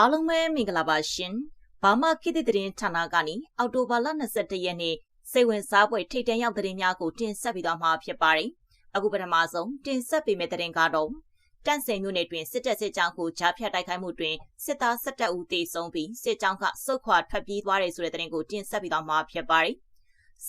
အားလုံးပဲမင်္ဂလာပါရှင်။ဘာမှကိတိသတင်းဌာနကနေအော်တိုဘာလ22ရက်နေ့စိတ်ဝင်စားဖွယ်ထိတ်တန့်ရောက်သတင်းများကိုတင်ဆက်ပေးသွားမှာဖြစ်ပါတယ်။အခုပထမဆုံးတင်ဆက်ပေးမယ့်သတင်းကတော့တန့်စင်မြို့နယ်တွင်စစ်တပ်စစ်ကြောင်းကိုကြားဖြတ်တိုက်ခိုက်မှုတွင်စစ်သား၁၁ဦးသေဆုံးပြီးစစ်ကြောင်းကစုခွာထွက်ပြေးသွားတယ်ဆိုတဲ့သတင်းကိုတင်ဆက်ပေးသွားမှာဖြစ်ပါတယ်။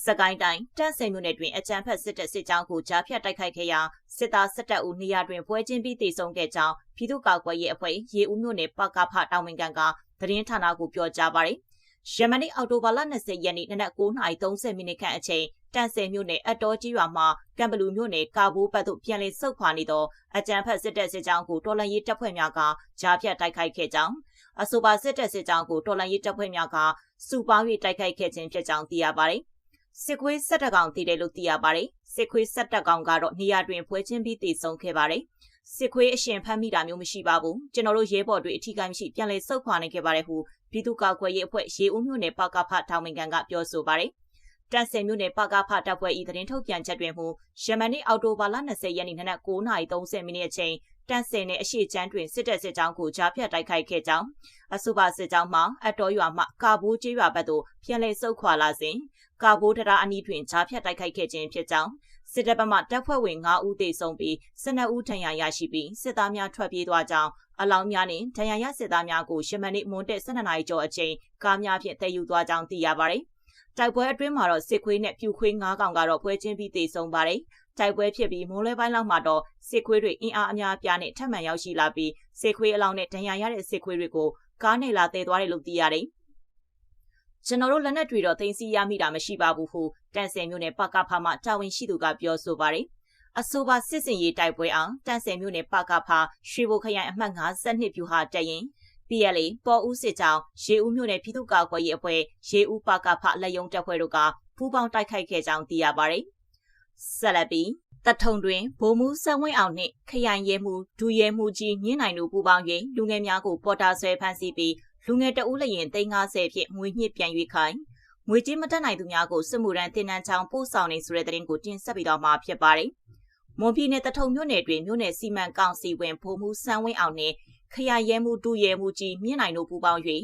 စကိုင်းတိုင်းတန့်ဆယ်မြို့နယ်တွင်အကြမ်းဖက်စစ်တပ်စစ်ကြောင်းကိုကြားဖြတ်တိုက်ခိုက်ခဲ့ရာစစ်သား၁၁ဦးနေရာတွင်ပွဲချင်းပြီးတေဆုံးခဲ့ကြောင်းပြည်သူ့ကာကွယ်ရေးအဖွဲ့ရေဦးမြို့နယ်ပကဖတောင်ဝင်ကန်ကသတင်းဌာနကိုပြောကြားပါတယ်။ယမန်နေ့အောက်တိုဘာလ20ရက်နေ့နနက်9:30မိနစ်ခန့်အချိန်တန့်ဆယ်မြို့နယ်အတော်ကြီးရွာမှာကံဘလူမြို့နယ်ကာဘိုးဘက်သို့ပြန်လည်ဆုတ်ခွာနေသောအကြမ်းဖက်စစ်တပ်စစ်ကြောင်းကိုတော်လှန်ရေးတပ်ဖွဲ့များကကြားဖြတ်တိုက်ခိုက်ခဲ့ကြောင်းအဆိုပါစစ်တပ်စစ်ကြောင်းကိုတော်လှန်ရေးတပ်ဖွဲ့များကစုပေါင်း၍တိုက်ခိုက်ခဲ့ခြင်းဖြစ်ကြောင်းသိရပါတယ်။ စစ်ခွေးဆက်တကောင်တည်တယ်လို့သိရပါတယ်စစ်ခွေးဆက်တကောင်ကတော့နေရာတွင်ဖွဲချင်းပြီးတည်ဆုံးခဲ့ပါတယ်စစ်ခွေးအရှင်ဖမ်းမိတာမျိုးမရှိပါဘူးကျွန်တော်တို့ရဲဘော်တွေအထီးကမ်းမရှိပြန်လည်ဆုတ်ခွာနေခဲ့ပါတယ်ဟုပြည်သူ့ကာကွယ်ရေးအဖွဲ့ရေဦးမြို့နယ်ပကဖထောင်ဝင်ကန်ကပြောဆိုပါတယ်တန်ဆယ်မြို့နယ်ပကဖတပ်ဖွဲ့ဤသတင်းထုတ်ပြန်ချက်တွင်မူယမန်နေ့အော်တိုဘာလ20ရက်နေ့နနက်9:30မိနစ်အချိန်တန်ဆယ်နယ်အရှိချမ်းတွင်စစ်တပ်စစ်ကြောင်းကိုကြားဖြတ်တိုက်ခိုက်ခဲ့ကြောင်းအဆိုပါစစ်ကြောင်းမှအတော်ရွာမှကာဘိုးကျေးရွာဘက်သို့ပြန်လည်ဆုတ်ခွာလာစဉ် ကာဘိုးတရာအနီးတွင်ကြားဖြတ်တိုက်ခိုက်ခဲ့ခြင်းဖြစ်ကြောင်းစစ်တပ်ဘက်မှတပ်ဖွဲ့ဝင်9ဦးသေဆုံးပြီး12ဦးထဏ်ရာရရှိပြီးစစ်သားများထွက်ပြေးသွားကြောင်းအလောင်းများနှင့်ထဏ်ရာရစစ်သားများကိုရှမန်နေ့မွန်တက်12နာရီကျော်အချိန်ကားများဖြင့်တည်ယူသွားကြောင်းသိရပါတယ်။တိုက်ပွဲအတွင်းမှာတော့စစ်ခွေးနဲ့ပြူခွေး9ကောင်ကတော့ပွဲချင်းပြီးသေဆုံးပါတယ်။တိုက်ပွဲဖြစ်ပြီးမိုးလဲပိုင်းလောက်မှာတော့စစ်ခွေးတွေအင်အားအများပြားနဲ့ထပ်မံရောက်ရှိလာပြီးစစ်ခွေးအလောင်းနဲ့ဒဏ်ရာရတဲ့စစ်ခွေးတွေကိုကားနဲ့လာတည်သွားတယ်လို့သိရတယ်။ ကျွန်တော်တို့လက်နက်တွေတော့သိမ်းဆည်းရမိတာမရှိပါဘူးဟုတန်ဆယ်မြို့နယ်ပကဖမှတာဝန်ရှိသူကပြောဆိုပါတယ်။အဆိုပါစစ်စင်ရေးတိုက်ပွဲအောင်တန်ဆယ်မြို့နယ်ပကဖရွှေဘိုခရိုင်အမှတ်52ပြူဟာတက်ရင် PLA ပေါ်ဦးစစ်ကြောင်းရေဦးမြို့နယ်ပြည်သူ့ကာကွယ်ရေးအဖွဲ့ရေဦးပကဖလက်ယုံတပ်ဖွဲ့တို့ကပူးပေါင်းတိုက်ခိုက်ခဲ့ကြောင်းသိရပါတယ်။ဆက်လက်ပြီးတထုံတွင်ဗိုလ်မှူးစံဝင်းအောင်နှင့်ခရိုင်ရဲမှုဒူရဲမှုကြီးမြင့်နိုင်တို့ပူးပေါင်း၍လူငယ်များကိုပေါ်တာဆွဲဖမ်းဆီးပြီး လူငယ်တဦးလျင်350ဖြင့်ငွေညှစ်ပြန်၍ခိုင်းငွေကြေးမတက်နိုင်သူများကိုစစ်မှုရန်တင်နန်းချောင်းပို့ဆောင်နေဆိုတဲ့သတင်းကိုတင်ဆက်ပြီးတော့မှာဖြစ်ပါတယ်။မွန်ပြည်နယ်တထုံမြို့နယ်တွင်မြို့နယ်စီမံကောင်စီဝင်ဗိုလ်မှူးစန်းဝင်းအောင်နှင့်ခရိုင်ရဲမှုတူရဲမှုကြီးမြင့်နိုင်တို့ပူးပေါင်း၍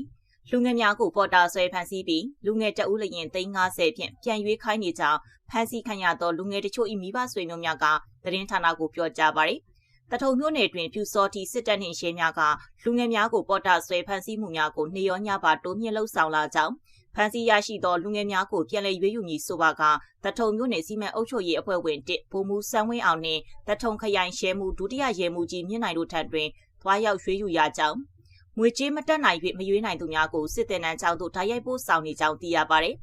လူငယ်များကိုပေါ်တာဆွဲဖမ်းဆီးပြီးလူငယ်တအုပ်လျင်350ဖြင့်ပြန်ရွေးခိုင်းနေကြောင်းဖမ်းဆီးခံရသောလူငယ်တချို့၏မိဘဆွေမျိုးများကသတင်းဌာနကိုပြောကြားပါရယ်။ တထုံမြို့နယ်တွင်ပြူစောတီစစ်တပ်နှင့်ရဲများကလူငယ်များကိုပေါ်တာဆွဲဖမ်းဆီးမှုများကိုနေရောညပါတိုးမြင့်လှုပ်ဆောင်လာကြောင်းဖမ်းဆီးရရှိသောလူငယ်များကိုပြန်လည်ရွေးယူမည်ဆိုပါကတထုံမြို့နယ်စီမံအုပ်ချုပ်ရေးအဖွဲ့ဝင်တစ်ဗိုလ်မှူးစန်းဝင်းအောင်နှင့်တထုံခရိုင်ရဲမှုဒုတိယရဲမှုကြီးမြင့်နိုင်တို့ထံတွင်သွားရောက်ရွေးယူရကြောင်းငွေကြေးမတက်နိုင်၍မရွေးနိုင်သူများကိုစစ်တပ်နန်းချောင်းသို့ဓာတ်ရိုက်ပို့ဆောင်နေကြောင်းသိရပါသည်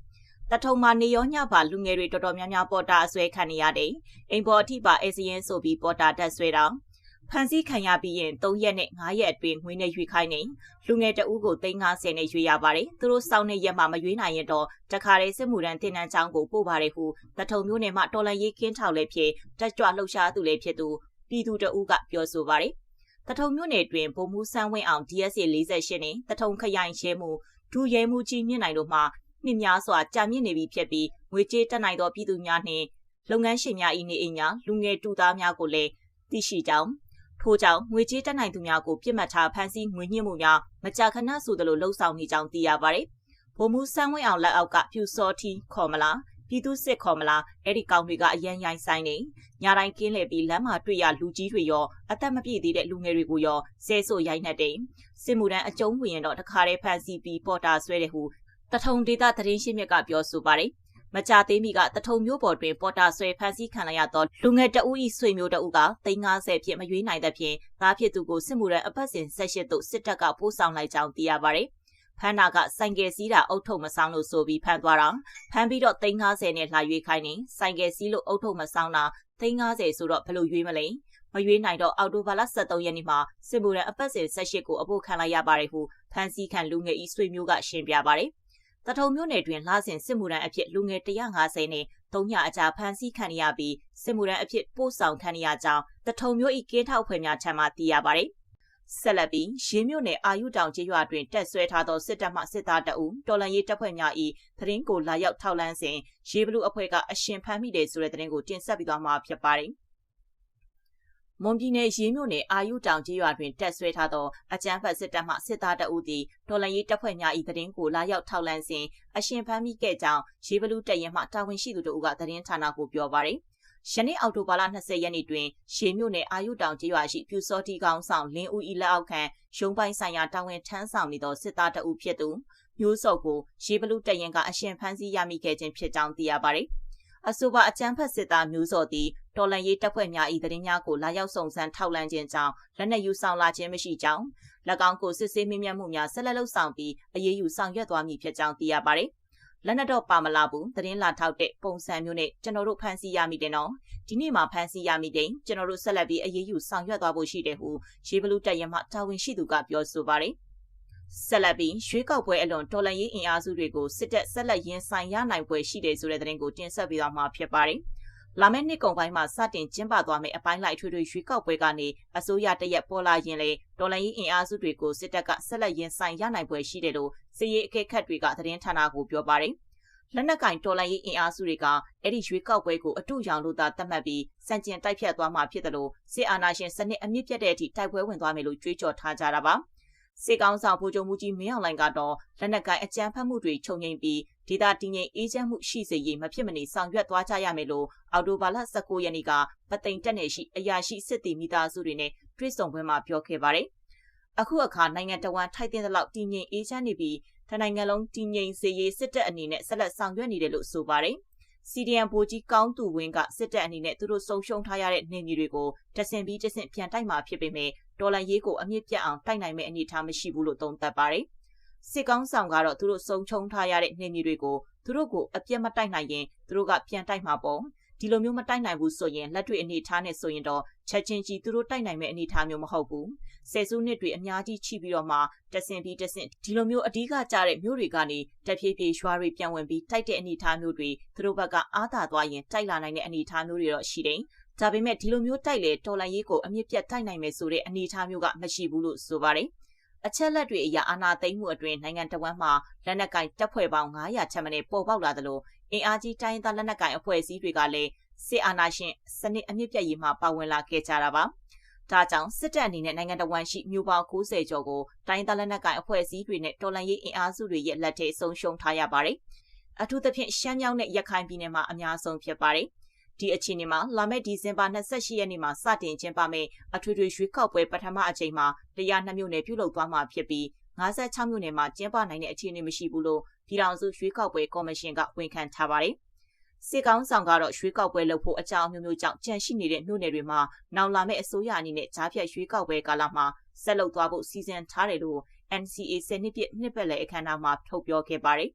တထုံမှာနေရောညပါလူငယ်တွေတော်တော်များများပေါ်တာအဆွဲခံနေရတယ်။အိမ်ပေါ်အထိပါအေစီယန်ဆိုပြီးပေါ်တာတက်ဆွဲတာ ဖန်ဆီးခံရပြီးရင်3ရက်နဲ့5ရက်အတွင်းငွေနဲ့ရွေးခိုင်းနေလူငယ်တဦးကို350နဲ့ရွေးရပါတယ်သူတို့စောင်းတဲ့ရက်မှာမရွေးနိုင်ရင်တော့တခါတည်းစစ်မှုရန်တင်နန်းချောင်းကိုပို့ပါတယ်ဟုတထုံမျိုးနယ်မှာတော်လန်ရေးကင်းထောက်လည်းဖြစ်တက်ကြွလှုပ်ရှားသူလည်းဖြစ်သူပြည်သူတဦးကပြောဆိုပါတယ်တထုံမြို့နယ်တွင်ဗိုလ်မှူးဆန်းဝင်းအောင် DSA 48နဲ့တထုံခရိုင်ရဲမှုဒူရဲမှုကြီးမြင့်နိုင်တို့မှနှစ်များစွာကြာမြင့်နေပြီဖြစ်ပြီးငွေကြေးတက်နိုင်သောပြည်သူများနှင့်လုပ်ငန်းရှင်များ၏နေအိမ်များလူငယ်တူသားများကိုလည်းသိရှိကြောင်း ထို့ကြောင့်ငွေကြေးတက်နိုင်သူများကိုပြစ်မှတ်ထားဖမ်းဆီးငွေညှစ်မှုများမကြာခဏဆိုသလိုလှုပ်ဆောင်နေကြောင်းသိရပါတယ်။ဗိုလ်မှူးစန်းဝင်းအောင်လက်အောက်ကပြူစောထီခေါ်မလားပြည်သူစစ်ခေါ်မလားအဲ့ဒီကောင်တွေကအရန်ရိုင်းဆိုင်နေညတိုင်းကင်းလှည့်ပြီးလမ်းမှာတွေ့ရလူကြီးတွေရောအသက်မပြည့်သေးတဲ့လူငယ်တွေကိုရောဆဲဆိုရိုက်နှက်တယ်စစ်မှုတန်းအကျုံးဝင်ရင်တော့တခါတည်းဖမ်းဆီးပြီးပေါ်တာဆွဲတယ်ဟုတထုံဒေတာသတင်းရှင်းမြစ်ကပြောဆိုပါတယ် မကြသေးမီကတထုံမျိုးပေါ်တွင်ပေါ်တာဆွဲဖမ်းဆီးခံရသောလူငယ်တဦး၏ဆွေမျိုးတဦးက350ဖြင့်မရွေးနိုင်သဖြင့်သားဖြစ်သူကိုစစ်မှုရန်အပတ်စဉ်ဆက်ရှိသို့စစ်တပ်ကပို့ဆောင်လိုက်ကြောင်းသိရပါဗျ။ဖမ်းတာကဆိုင်ကယ်စီးတာအုတ်ထုပ်မဆောင်လို့ဆိုပြီးဖမ်းသွားတာဖမ်းပြီးတော့350နဲ့လှရွေးခိုင်းနေဆိုင်ကယ်စီးလို့အုတ်ထုပ်မဆောင်တာ350ဆိုတော့ဘယ်လိုရွေးမလဲမရွေးနိုင်တော့အော်တိုဘာလ23ရက်နေ့မှာစစ်မှုရန်အပတ်စဉ်ဆက်ရှိကိုအဖို့ခံလိုက်ရပါတယ်ဟုဖမ်းဆီးခံလူငယ်ဤဆွေမျိုးကရှင်းပြပါတယ် တထုံမြို့နယ်တွင်လှဆင်စစ်မှုရန်အဖြစ်လူငယ်150နဲ့၃ညအကြာဖမ်းဆီးခံရပြီးစစ်မှုရန်အဖြစ်ပို့ဆောင်ခံရကြောင်းတထုံမြို့၏ကင်းထောက်ဖွဲ့များထံမှသိရပါသည်ဆက်လက်ပြီးရင်းမြို့နယ်အာယုတောင်ကျေးရွာတွင်တက်ဆွဲထားသောစစ်တပ်မှစစ်သားတအုပ်တော်လန်ရေးတပ်ဖွဲ့များ၏သတင်းကိုလာရောက်ထောက်လန်းစဉ်ရေဘလူအဖွဲ့ကအရှင်ဖမ်းမိတယ်ဆိုတဲ့သတင်းကိုတင်ဆက်ပြီးသွားမှာဖြစ်ပါတယ် မွန်ပြည်နယ်ရေးမြို့နယ်အာယုတောင်ကြီးရွာတွင်တက်ဆွဲထားသောအကြမ်းဖက်စစ်တပ်မှစစ်သားတအုပ်သည်တော်လှန်ရေးတပ်ဖွဲ့များ၏တရင်ကိုလာရောက်ထောက်လှမ်းစဉ်အရှင်ဖမ်းမိခဲ့ကြောင်းရေးဘလူးတရင်မှတာဝန်ရှိသူတို့ကသတင်းဌာနကိုပြောပါရယ်ယနေ့အောက်တိုဘာလ20ရက်နေ့တွင်ရှေမြို့နယ်အာယုတောင်ကျေးရွာရှိပြူစောတိကောင်းဆောင်လင်းဦးဤလက်အောက်ခံရုံးပိုင်းဆိုင်ရာတာဝန်ထမ်းဆောင်နေသောစစ်သားတအုပ်ဖြစ်သူမျိုးစော့ကိုရေဘလူးတရင်ကအရှင်ဖမ်းဆီးရမိခဲ့ခြင်းဖြစ်ကြောင်းသိရပါတယ်။ အဆိုပါအကြမ်းဖက်စစ်သားမျိုးစော့သည်တော်လန်ရေးတပ်ဖွဲ့များ၏သတင်းများကိုလာရောက်စုံစမ်းထောက်လှမ်းခြင်းကြောင့်လက်နက်ယူဆောင်လာခြင်းမရှိကြောင်း၎င်းကိုစစ်ဆေးမြင့်မြတ်မှုများဆက်လက်လှုပ်ဆောင်ပြီးအရေးယူဆောင်ရွက်သွားမည်ဖြစ်ကြောင်းသိရပါတယ်။လက်နက်တော့ပါမလာဘူးသတင်းလာထောက်တဲ့ပုံစံမျိုးနဲ့ကျွန်တော်တို့ဖမ်းဆီးရမိတယ်နော်ဒီနေ့မှဖမ်းဆီးရမိတယ်ကျွန်တော်တို့ဆက်လက်ပြီးအရေးယူဆောင်ရွက်သွားဖို့ရှိတယ်ဟုရေဘလူးတပ်ရမှတာဝန်ရှိသူကပြောဆိုပါတယ်။ ဆက်လက်ပြီးရွေးကောက်ပွဲအလွန်တော်လှန်ရေးအင်အားစုတွေကိုစစ်တပ်ဆက်လက်ရင်ဆိုင်ရနိုင်ပွဲရှိတယ်ဆိုတဲ့သတင်းကိုတင်ဆက်ပေးသွားမှာဖြစ်ပါတယ်။လာမယ့်နှစ်ကုန်ပိုင်းမှာစတင်ကျင်းပသွားမယ့်အပိုင်းလိုက်ထွေထွေရွေးကောက်ပွဲကနေအစိုးရတရက်ပေါ်လာရင်လေတော်လှန်ရေးအင်အားစုတွေကိုစစ်တပ်ကဆက်လက်ရင်ဆိုင်ရနိုင်ပွဲရှိတယ်လို့စီရေးအကဲခတ်တွေကသတင်းဌာနကိုပြောပါတယ်။လက်နက်ကင်တော်လှန်ရေးအင်အားစုတွေကအဲ့ဒီရွေးကောက်ပွဲကိုအတူရောင်လို့သာသတ်မှတ်ပြီးစံကျင်တိုက်ဖြတ်သွားမှာဖြစ်တယ်လို့စစ်အာဏာရှင်စနစ်အမြင့်ပြတ်တဲ့အထိတိုက်ပွဲဝင်သွားမယ်လို့ကြွေးကြော်ထားကြတာပါ။ စစ်ကောင်ဆောင်ဗိုလ်ချုပ်မှုကြီးမင်းအောင်လှိုင်ကတော့လက်နက်ကိုင်အကြမ်းဖက်မှုတွေခြုံငိမ့်ပြီးဒေသတည်ငြိမ်အေးချမ်းမှုရှိစေရေးမဖြစ်မနေဆောင်ရွက်သွားကြရမယ်လို့အော်တိုဘာလ19ရက်နေ့ကပသိမ်တက်နယ်ရှိအရာရှိစစ်တီမိသားစုတွေနဲ့တွေ့ဆုံပွဲမှာပြောခဲ့ပါတယ်။အခုအခါနိုင်ငံတော်ဝန်ထိုက်တဲ့လောက်တည်ငြိမ်အေးချမ်းနေပြီးတနိုင်ငံလုံးတည်ငြိမ်စေရေးစစ်တပ်အနေနဲ့ဆက်လက်ဆောင်ရွက်နေတယ်လို့ဆိုပါတယ်။ CDM ဗိုလ်ကြီးကောင်းသူဝင်းကစစ်တပ်အနေနဲ့သူတို့ဆုံးရှုံးထားရတဲ့နေမြေတွေကိုတဆင်ပြီးတဆင်ပြန်တိုက်မှာဖြစ်ပေမဲ့ တော်လန်ရေးကိုအမြင့်ပြတ်အောင်တိုက်နိုင်မဲ့အနေအထားမရှိဘူးလို့သုံးသပ်ပါတယ်။စစ်ကောင်းဆောင်ကတော့သူတို့ဆုံးချုံထားရတဲ့နေမြေတွေကိုသူတို့ကိုအပြတ်မတိုက်နိုင်ရင်သူတို့ကပြန်တိုက်မှာပေါ့ဒီလိုမျိုးမတိုက်နိုင်ဘူးဆိုရင်လက်တွေ့အနေထားနဲ့ဆိုရင်တော့ချက်ချင်းကြီးသူတို့တိုက်နိုင်မဲ့အနေထားမျိုးမဟုတ်ဘူးဆယ်စုနှစ်တွေအများကြီးချိပြီးတော့မှတဆင်ပြီးတဆင်ဒီလိုမျိုးအဓိကကြတဲ့မျိုးတွေကနေတဖြည်းဖြည်းရွာတွေပြန်ဝင်ပြီးတိုက်တဲ့အနေထားမျိုးတွေသူတို့ဘက်ကအားသာသွားရင်တိုက်လာနိုင်တဲ့အနေထားမျိုးတွေတော့ရှိတယ် ဒါပေမဲ့ဒီလိုမျိုးတိုက်လေတော်လန်ရေးကိုအမြင့်ပြတ်တိုက်နိုင်မယ်ဆိုတဲ့အနေအထားမျိုးကမရှိဘူးလို့ဆိုပါတယ်။အချက်လက်တွေအရအာဏာသိမ်းမှုအတွင်းနိုင်ငံတော်ဝန်မှလက်နက်ကင်တပ်ဖွဲ့ပေါင်း900ချက်မနည်းပေါ်ပေါက်လာသလိုအင်အားကြီးတိုင်းသားလက်နက်ကင်အဖွဲ့အစည်းတွေကလည်းစစ်အာဏာရှင်စနစ်အမြင့်ပြတ်ရေးမှာပါဝင်လာခဲ့ကြတာပါ။ဒါကြောင့်စစ်တပ်အနေနဲ့နိုင်ငံတော်ဝန်ရှိမြို့ပေါင်း90ကျော်ကိုတိုင်းသားလက်နက်ကင်အဖွဲ့အစည်းတွေနဲ့တော်လှန်ရေးအင်အားစုတွေရဲ့လက်ထဲဆုံးရှုံးထားရပါတယ်။အထူးသဖြင့်ရှမ်းမြောက်နဲ့ရခိုင်ပြည်နယ်မှာအများဆုံးဖြစ်ပါတယ်။ ဒီအခြေအနေမှာလာမယ့်ဒီဇင်ဘာ28ရက်နေ့မှာစတင်ကျင်းပမယ့်အထွေထွေရွေးကောက်ပွဲပထမအကြိမ်မှာတရားနှစ်မြို့နယ်ပြုလုပ်သွားမှာဖြစ်ပြီး56မြို့နယ်မှာကျင်းပနိုင်တဲ့အခြေအနေမရှိဘူးလို့ပြည်ထောင်စုရွေးကောက်ပွဲကော်မရှင်ကဝန်ခံထားပါတယ်။စစ်ကောင်ဆောင်ကတော့ရွေးကောက်ပွဲလုပ်ဖို့အကြောင်းမျိုးမျိုးကြောင့်ကြန့်ရှိနေတဲ့မြို့နယ်တွေမှာနောက်လာမယ့်အစိုးရအနေနဲ့ကြားဖြတ်ရွေးကောက်ပွဲကာလမှာဆက်လုပ်သွားဖို့စီစဉ်ထားတယ်လို့ NCA စနစ်ပြနှစ်ပတ်လည်အခမ်းအနားမှာထုတ်ပြောခဲ့ပါတယ်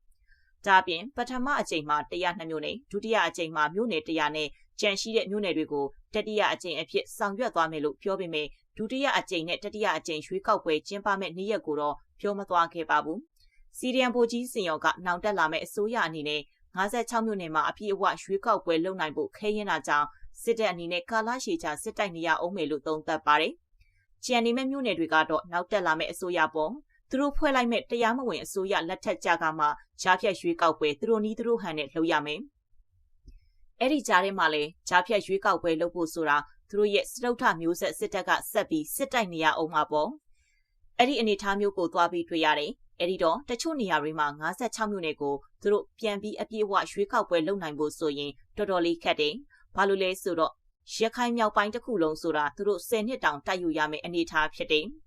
ဒါပြင်ပထမအကြိမ်မှာ102မြို့နယ်ဒုတိယအကြိမ်မှာမြို့နယ်100နဲ့ကြန့်ရှိတဲ့မြို့နယ်တွေကိုတတိယအကြိမ်အဖြစ်ဆောင်ရွက်သွားမယ်လို့ပြောပေမဲ့ဒုတိယအကြိမ်နဲ့တတိယအကြိမ်ရွေးကောက်ပွဲကျင်းပမဲ့နေ့ရက်ကိုတော့ပြောမသွားခဲ့ပါဘူး။စီရီယံဗိုလ်ကြီးစင်ရောကနောင်တက်လာမဲ့အစိုးရအနေနဲ့56မြို့နယ်မှာအပြည့်အဝရွေးကောက်ပွဲလုပ်နိုင်ဖို့ခဲရင်တာကြောင့်စစ်တပ်အနေနဲ့ကာလရှည်ကြာစစ်တိုက်နေရအောင်မယ်လို့သုံးသပ်ပါတယ်။ကြံနေမဲ့မြို့နယ်တွေကတော့နောက်တက်လာမဲ့အစိုးရပေါ် သူတို့ဖွဲ့လိုက်မဲ့တရားမဝင်အစိုးရလက်ထက်ကြကမှကြားဖြတ်ရွေးကောက်ပွဲသူတို့နီးသူတို့ဟန်နဲ့လုပ်ရမယ်။အဲ့ဒီကြားထဲမှာလည်းကြားဖြတ်ရွေးကောက်ပွဲလုပ်ဖို့ဆိုတာသူတို့ရဲ့စတုထမျိုးဆက်စစ်တပ်ကဆက်ပြီးစစ်တိုက်နေရအောင်မှာပေါ့။အဲ့ဒီအနေအထားမျိုးကိုသွားပြီးတွေ့ရတယ်။အဲ့ဒီတော့တချို့နေရာတွေမှာ56မြို့နယ်ကိုသူတို့ပြန်ပြီးအပြည့်အဝရွေးကောက်ပွဲလုပ်နိုင်ဖို့ဆိုရင်တော်တော်လေးခက်တယ်။ဘာလို့လဲဆိုတော့ရခိုင်မြောက်ပိုင်းတစ်ခုလုံးဆိုတာသူတို့10နှစ်တောင်တိုက်ယူရမယ့်အနေအထားဖြစ်တယ်။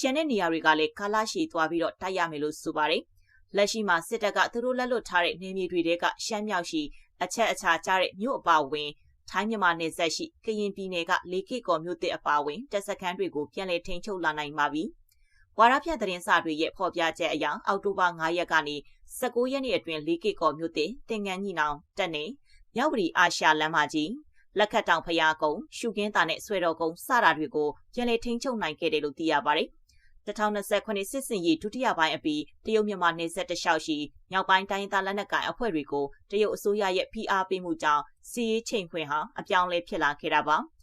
ကျန်တဲ့နေရာတွေကလည်းကာလရှည်သွားပြီးတော့တိုက်ရမယ်လို့ဆိုပါတယ်။လက်ရှိမှာစစ်တပ်ကသူတို့လက်လွတ်ထားတဲ့နေမြေတွေကရှမ်းမြောက်ရှိအချက်အခြာကျတဲ့မြို့အပါဝင်ထိုင်းမြန်မာနယ်စပ်ရှိကရင်ပြည်နယ်ကလေကိကော်မြို့တစ်အပါဝင်တပ်စခန်းတွေကိုပြန်လည်ထိန်းချုပ်လာနိုင်ပါပြီ။ဝါရဖြတ်သတင်းစာတွေရဲ့ဖော်ပြချက်အရအောက်တိုဘာ9ရက်ကနေ19ရက်နေ့အတွင်းလေကိကော်မြို့တစ်တင်ငန်းညီနောင်တက်နေမြောက်ပရီအာရှလမ်းမကြီးလက်ခတ်တောင်ဖျားကုန်းရှုကင်းတာနဲ့ဆွဲတော်ကုန်းစတာတွေကိုပြန်လည်ထိန်းချုပ်နိုင်ခဲ့တယ်လို့သိရပါတယ် 2029စစ်စင်ရေးဒုတိယပိုင်းအပြီးတရုတ်မြန်မာနယ်စပ်တလျှောက်ရှိမြောက်ပိုင်းတိုင်းသားလက်နက်ကိုင်အဖွဲ့တွေကိုတရုတ်အစိုးရရဲ့ဖိအားပေးမှုကြောင့်စီးရေးချိန်ခွင်ဟာအပြောင်းလဲဖြစ်လာခဲ့တာပါ။